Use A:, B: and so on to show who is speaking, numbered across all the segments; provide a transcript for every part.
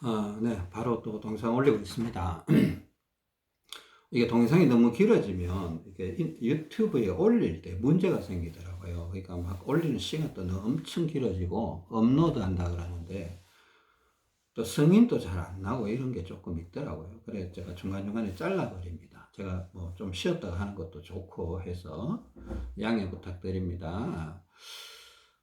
A: 아, 네, 바로 또 동영상 올리고 있습니다. 이게 동영상이 너무 길어지면 이게 인- 유튜브에 올릴 때 문제가 생기더라고요. 그러니까 막 올리는 시간도 엄청 길어지고 업로드 한다 그러는데 또 승인도 잘 안 나고 이런 게 조금 있더라고요. 그래서 제가 중간중간에 잘라버립니다. 제가 뭐 좀 쉬었다가 하는 것도 좋고 해서 양해 부탁드립니다.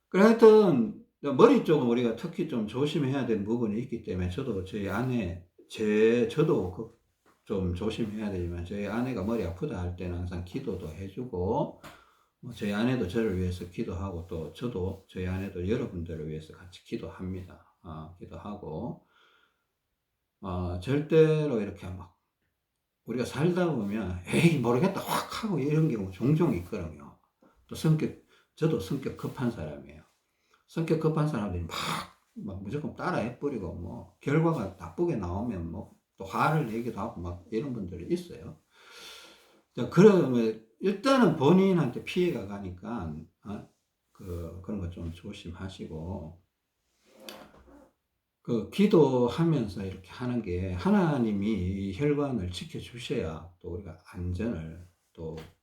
A: 그래 하여튼 머리 쪽은 우리가 특히 좀 조심해야 되는 부분이 있기 때문에 저도 저희 아내 제 저도 그- 좀 조심해야 되지만 저희 아내가 머리 아프다 할 때는 항상 기도도 해주고 뭐 저희 아내도 저를 위해서 기도하고 또 저도 저희 아내도 여러분들을 위해서 같이 기도합니다. 아, 기도하고 어, 절대로 이렇게 막 우리가 살다 보면 에이 모르겠다 확 하고 이런 경우 종종 있거든요. 또 성격 저도 성격 급한 사람이에요. 성격 급한 사람들이 막, 막 무조건 따라 해버리고 뭐 결과가 나쁘게 나오면 뭐 또 화를 내기도 하고 막 이런 분들이 있어요. 자, 그러면 일단은 본인한테 피해가 가니까 어? 그 그런 거 좀 조심하시고 그 기도하면서 이렇게 하는 게 하나님이 이 혈관을 지켜 주셔야 또 우리가 안전을 또 어,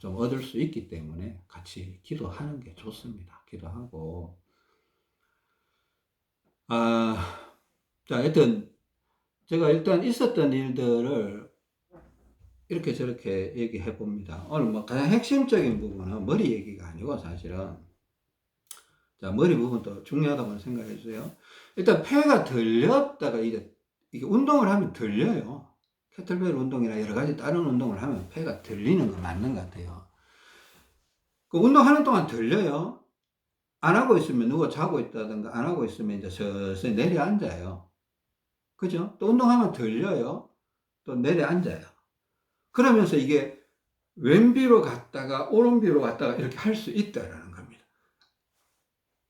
A: 좀 얻을 수 있기 때문에 같이 기도하는 게 좋습니다. 기도하고 아, 자, 하여튼 제가 일단 있었던 일들을 이렇게 저렇게 얘기해 봅니다. 오늘 뭐 가장 핵심적인 부분은 머리 얘기가 아니고 사실은 자, 머리 부분도 중요하다고 생각해 주세요. 일단 폐가 들렸다가 이게, 이게 운동을 하면 들려요. 캐틀벨 운동이나 여러 가지 다른 운동을 하면 폐가 들리는 건 맞는 것 같아요. 그 운동하는 동안 들려요. 안 하고 있으면 누워 자고 있다든가 안 하고 있으면 이제 서서히 내려앉아요. 그죠? 또 운동하면 들려요. 또 내려앉아요. 그러면서 이게 왼비로 갔다가 오른비로 갔다가 이렇게 할 수 있다라는 겁니다.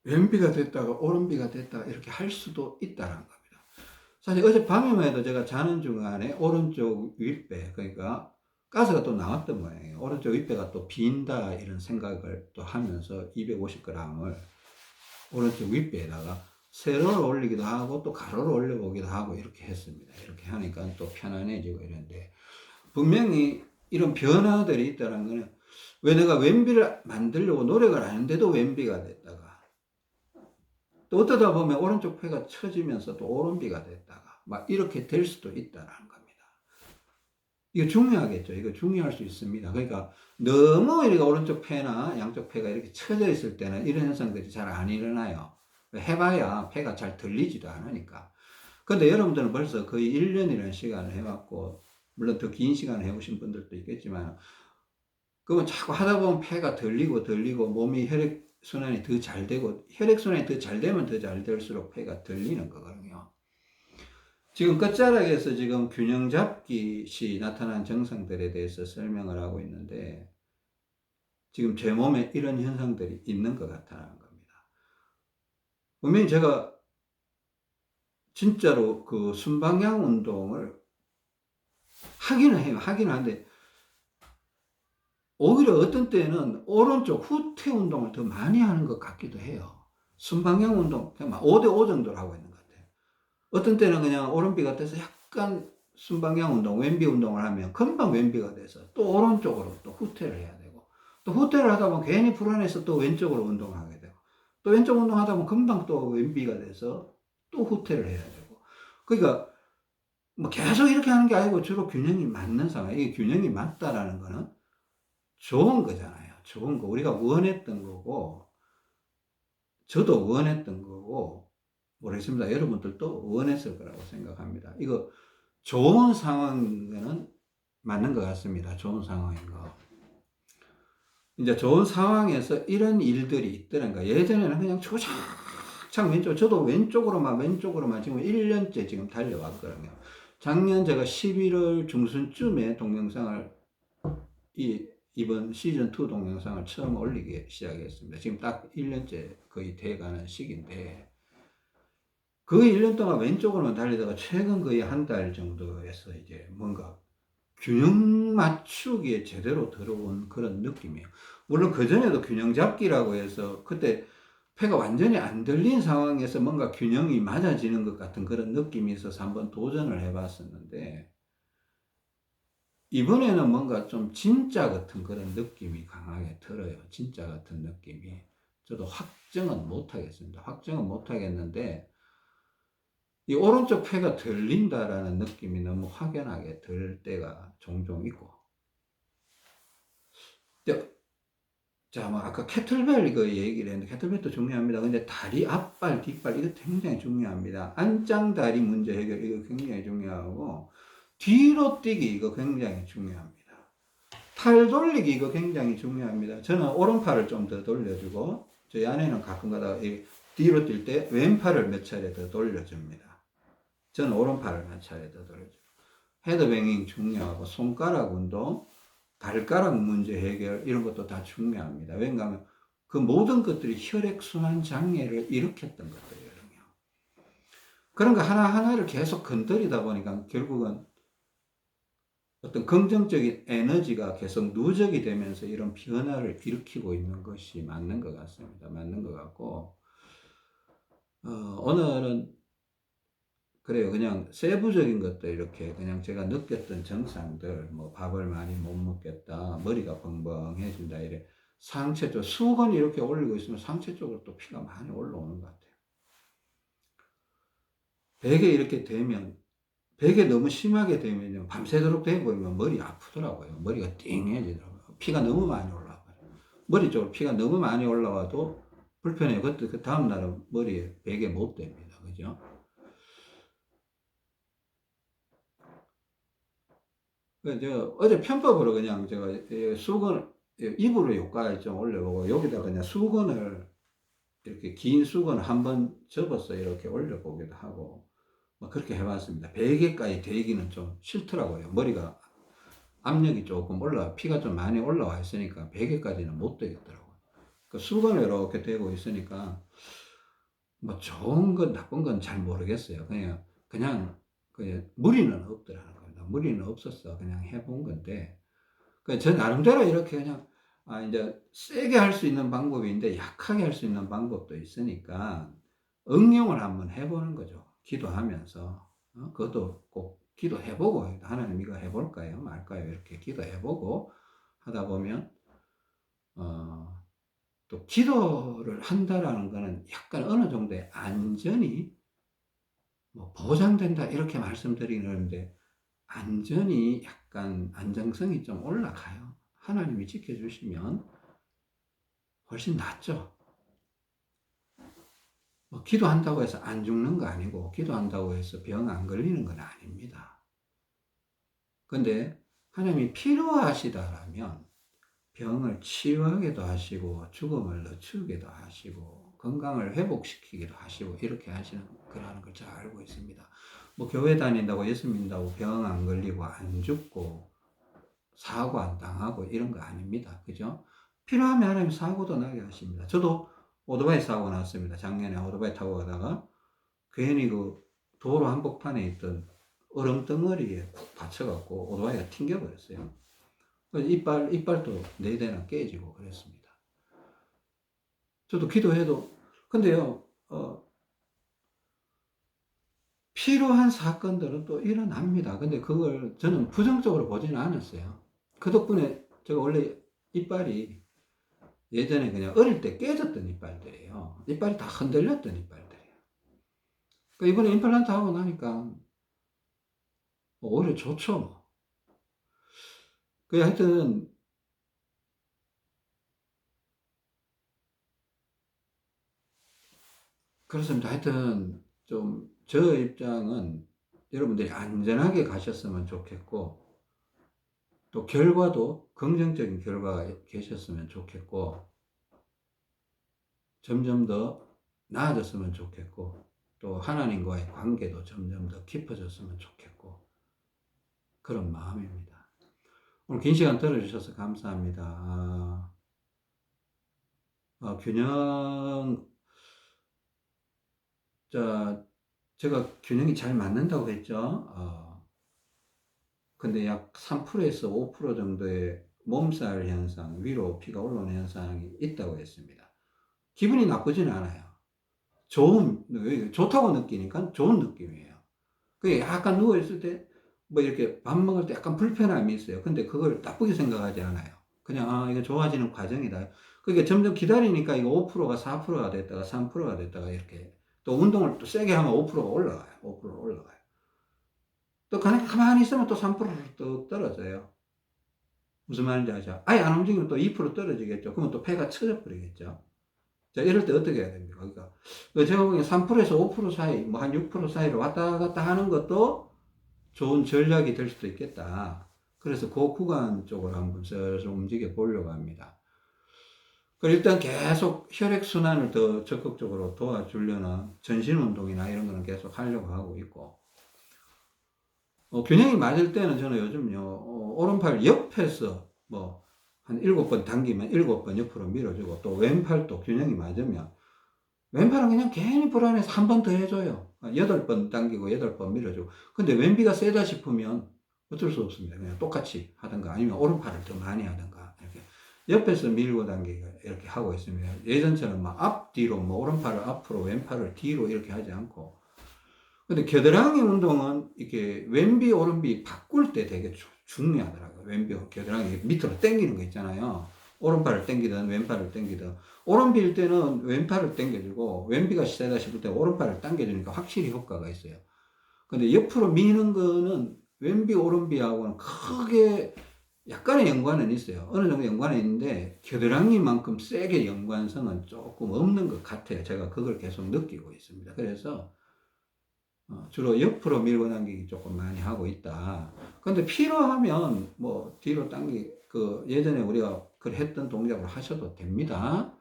A: 왼비가 됐다가 오른비가 됐다가 이렇게 할 수도 있다라는 겁니다. 사실 어젯밤에만 해도 제가 자는 중간에 오른쪽 윗배, 그러니까 가스가 또 나왔던 모양이에요. 오른쪽 윗배가 또 빈다 이런 생각을 또 하면서 250g을 오른쪽 윗배에다가 세로로 올리기도 하고 또 가로로 올려보기도 하고 이렇게 했습니다. 이렇게 하니까 또 편안해지고 이런데 분명히 이런 변화들이 있다는 거는 왜 내가 왼비를 만들려고 노력을 하는데도 왼비가 됐다가 또 어쩌다 보면 오른쪽 폐가 처지면서 또 오른비가 됐다가 막 이렇게 될 수도 있다라는 겁니다. 이거 중요하겠죠. 이거 중요할 수 있습니다. 그러니까 너무 이렇게 오른쪽 폐나 양쪽 폐가 이렇게 처져 있을 때는 이런 현상들이 잘 안 일어나요. 해봐야 폐가 잘 들리지도 않으니까. 근데 여러분들은 벌써 거의 1년이라는 시간을 해왔고, 물론 더 긴 시간을 해보신 분들도 있겠지만, 그건 자꾸 하다 보면 폐가 들리고 들리고 몸이 혈액 순환이 더 잘 되고, 혈액순환이 더 잘 되면 더 잘 될수록 폐가 들리는 거거든요. 지금 끝자락에서 지금 균형 잡기 시 나타난 증상들에 대해서 설명을 하고 있는데, 지금 제 몸에 이런 현상들이 있는 것 같다는 겁니다. 분명히 제가 진짜로 그 순방향 운동을 하기는 해요. 하기는 한데, 오히려 어떤 때는 오른쪽 후퇴 운동을 더 많이 하는 것 같기도 해요. 순방향 운동, 그냥 5대5 정도로 하고 있는 것 같아요. 어떤 때는 그냥 오른비가 돼서 약간 순방향 운동, 왼비 운동을 하면 금방 왼비가 돼서 또 오른쪽으로 또 후퇴를 해야 되고, 또 후퇴를 하다 보면 괜히 불안해서 또 왼쪽으로 운동을 하게 되고, 또 왼쪽 운동하다 보면 금방 또 왼비가 돼서 또 후퇴를 해야 되고. 그러니까 뭐 계속 이렇게 하는 게 아니고 주로 균형이 맞는 상황. 이게 균형이 맞다라는 거는 좋은 거잖아요. 좋은 거. 우리가 원했던 거고, 저도 원했던 거고, 모르겠습니다. 여러분들도 원했을 거라고 생각합니다. 이거 좋은 상황인 거는 맞는 것 같습니다. 좋은 상황인 거. 이제 좋은 상황에서 이런 일들이 있더란 거. 예전에는 그냥 조장창 왼쪽, 저도 왼쪽으로만, 왼쪽으로만 지금 1년째 지금 달려왔거든요. 작년 제가 11월 중순쯤에 동영상을, 이, 이번 시즌2 동영상을 처음 올리기 시작했습니다. 지금 딱 1년째 거의 돼가는 시기인데, 그 1년 동안 왼쪽으로만 달리다가 최근 거의 한 달 정도에서 이제 뭔가 균형 맞추기에 제대로 들어온 그런 느낌이에요. 물론 그전에도 균형 잡기라고 해서 그때 폐가 완전히 안 들린 상황에서 뭔가 균형이 맞아지는 것 같은 그런 느낌이 있어서 한번 도전을 해봤었는데, 이번에는 뭔가 좀 진짜 같은 그런 느낌이 강하게 들어요. 진짜 같은 느낌이. 저도 확정은 못 하겠습니다. 확정은 못 하겠는데, 이 오른쪽 폐가 들린다라는 느낌이 너무 확연하게 들 때가 종종 있고. 자, 자, 뭐 아까 캐틀벨 그 얘기를 했는데 캐틀벨도 중요합니다. 근데 다리 앞발, 뒷발 이거 굉장히 중요합니다. 안짱다리 문제 해결 이거 굉장히 중요하고 뒤로 뛰기 이거 굉장히 중요합니다. 팔 돌리기 이거 굉장히 중요합니다. 저는 오른팔을 좀 더 돌려주고 저희 아내는 가끔가다 이 뒤로 뛸 때 왼팔을 몇 차례 더 돌려줍니다. 저는 오른팔을 몇 차례 더 돌려주고 헤드뱅잉 중요하고 손가락 운동 발가락 문제 해결 이런 것도 다 중요합니다. 왜냐하면 그 모든 것들이 혈액순환 장애를 일으켰던 것들이거든요. 그런 거 하나하나를 계속 건드리다 보니까 결국은 어떤 긍정적인 에너지가 계속 누적이 되면서 이런 변화를 일으키고 있는 것이 맞는 것 같습니다. 맞는 것 같고, 어, 오늘은 그래요. 그냥 세부적인 것들 이렇게 그냥 제가 느꼈던 증상들, 뭐 밥을 많이 못 먹겠다, 머리가 벙벙해진다, 이래. 상체 쪽, 수건이 이렇게 올리고 있으면 상체 쪽으로 또 피가 많이 올라오는 것 같아요. 베개 이렇게 되면, 베개 너무 심하게 되면요, 밤새도록 되버리면 머리 아프더라고요. 머리가 띵해지더라고요. 피가 너무 많이 올라와요. 머리 쪽으로 피가 너무 많이 올라와도 불편해요. 그때 그 다음 날은 머리에 베개 못 됩니다. 그죠? 그, 저, 어제 편법으로 그냥 제가 이 수건, 이불을 여기까지 좀 올려보고, 여기다 그냥 수건을, 이렇게 긴 수건을 한번 접어서 이렇게 올려보기도 하고, 뭐 그렇게 해봤습니다. 베개까지 대기는 좀 싫더라고요. 머리가 압력이 조금 올라, 피가 좀 많이 올라와 있으니까 베개까지는 못 되겠더라고요. 그 수건을 이렇게 대고 있으니까, 뭐 좋은 건 나쁜 건 잘 모르겠어요. 그냥, 그냥, 그냥 무리는 없더라고요. 무리는 없었어. 그냥 해본 건데. 저 나름대로 이렇게 그냥, 아, 이제 세게 할 수 있는 방법이 있는데 약하게 할 수 있는 방법도 있으니까 응용을 한번 해보는 거죠. 기도하면서. 어? 그것도 꼭 기도해보고, 하나님 이거 해볼까요? 말까요? 이렇게 기도해보고 하다 보면, 어, 또 기도를 한다라는 거는 약간 어느 정도의 안전이 뭐 보장된다 이렇게 말씀드리는데 안전이 약간 안정성이 좀 올라가요. 하나님이 지켜주시면 훨씬 낫죠. 뭐 기도한다고 해서 안 죽는 거 아니고 기도한다고 해서 병 안 걸리는 건 아닙니다. 근데 하나님이 필요하시다라면 병을 치유하기도 하시고 죽음을 늦추기도 하시고 건강을 회복시키기도 하시고 이렇게 하시는 거라는 걸 잘 알고 있습니다. 뭐 교회 다닌다고 예수 믿는다고 병 안 걸리고 안 죽고 사고 안 당하고 이런 거 아닙니다. 그죠? 필요하면 하나님 사고도 나게 하십니다. 저도 오토바이 사고 났습니다. 작년에 오토바이 타고 가다가 괜히 그 도로 한복판에 있던 얼음 덩어리에 쿡 받쳐갖고 오토바이가 튕겨버렸어요. 이빨, 이빨도 네 대나 깨지고 그랬습니다. 저도 기도해도, 근데요, 어, 필요한 사건들은 또 일어납니다. 근데 그걸 저는 부정적으로 보지는 않았어요. 그 덕분에 제가 원래 이빨이 예전에 그냥 어릴 때 깨졌던 이빨들이에요. 이빨이 다 흔들렸던 이빨들이에요. 그러니까 이번에 임플란트 하고 나니까 뭐 오히려 좋죠. 뭐. 그 하여튼 그렇습니다. 하여튼 좀 저 입장은 여러분들이 안전하게 가셨으면 좋겠고, 또 결과도 긍정적인 결과가 계셨으면 좋겠고, 점점 더 나아졌으면 좋겠고, 또 하나님과의 관계도 점점 더 깊어졌으면 좋겠고, 그런 마음입니다. 오늘 긴 시간 들어주셔서 감사합니다. 아, 어, 균형, 자, 제가 균형이 잘 맞는다고 했죠. 어, 근데 약 3%에서 5% 정도의 몸살 현상, 위로 피가 올라오는 현상이 있다고 했습니다. 기분이 나쁘지는 않아요. 좋은, 좋다고 느끼니까 좋은 느낌이에요. 그게 약간 누워있을 때, 뭐 이렇게 밥 먹을 때 약간 불편함이 있어요. 근데 그걸 나쁘게 생각하지 않아요. 그냥, 아, 이거 좋아지는 과정이다. 그게 점점 기다리니까 이거 5%가 4%가 됐다가 3%가 됐다가 이렇게 또 운동을 또 세게 하면 5%가 올라가요. 5%가 올라가요. 또 가만히 있으면 또 3%또 떨어져요. 무슨 말인지 아죠? 아예 안 움직이면 또 2% 떨어지겠죠. 그러면 또 폐가 쳐져 버리겠죠. 자, 이럴 때 어떻게 해야 됩니까? 그러니까, 그 제가 보기엔 3%에서 5% 사이, 뭐 한 6% 사이를 왔다 갔다 하는 것도 좋은 전략이 될 수도 있겠다. 그래서 그 구간 쪽으로 한번 슬슬 움직여 보려고 합니다. 그리고 일단 계속 혈액순환을 더 적극적으로 도와주려는 전신 운동이나 이런 거는 계속 하려고 하고 있고, 어, 균형이 맞을 때는 저는 요즘요, 어, 오른팔 옆에서 뭐, 한 일곱 번 당기면 일곱 번 옆으로 밀어주고, 또 왼팔도 균형이 맞으면, 왼팔은 그냥 괜히 불안해서 한 번 더 해줘요. 아, 여덟 번 당기고 여덟 번 밀어주고. 근데 왼비가 세다 싶으면 어쩔 수 없습니다. 그냥 똑같이 하든가 아니면 오른팔을 더 많이 하든가. 이렇게 옆에서 밀고 당기고 이렇게 하고 있습니다. 예전처럼 막 앞뒤로 뭐 오른팔을 앞으로 왼팔을 뒤로 이렇게 하지 않고. 근데 겨드랑이 운동은 이렇게 왼비 오른비 바꿀 때 되게 주- 중요하더라고요. 왼비 겨드랑이 밑으로 당기는 거 있잖아요. 오른팔을 당기든 왼팔을 당기든 오른비일 때는 왼팔을 당겨주고 왼비가 세다 싶을 때 오른팔을 당겨주니까 확실히 효과가 있어요. 근데 옆으로 미는 거는 왼비 오른비하고는 크게 약간의 연관은 있어요. 어느 정도 연관은 있는데 겨드랑이만큼 세게 연관성은 조금 없는 것 같아요. 제가 그걸 계속 느끼고 있습니다. 그래서 어, 주로 옆으로 밀고 당기기 조금 많이 하고 있다. 근데 필요하면 뭐 뒤로 당기 그 예전에 우리가 그 했던 동작을 하셔도 됩니다.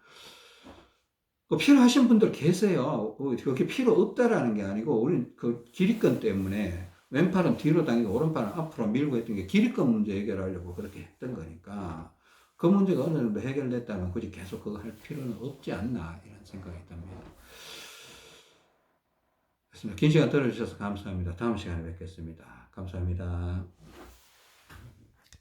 A: 그 필요하신 분들 계세요. 그 그게 필요 없다라는 게 아니고 우리는 그 길이권 때문에 왼팔은 뒤로 당기고 오른팔은 앞으로 밀고 했던 게 길이권 문제 해결하려고 그렇게 했던 거니까 그 문제가 어느 정도 해결됐다면 굳이 계속 그거 할 필요는 없지 않나 이런 생각이 듭니다. 긴 시간 들어주셔서 감사합니다. 다음 시간에 뵙겠습니다. 감사합니다.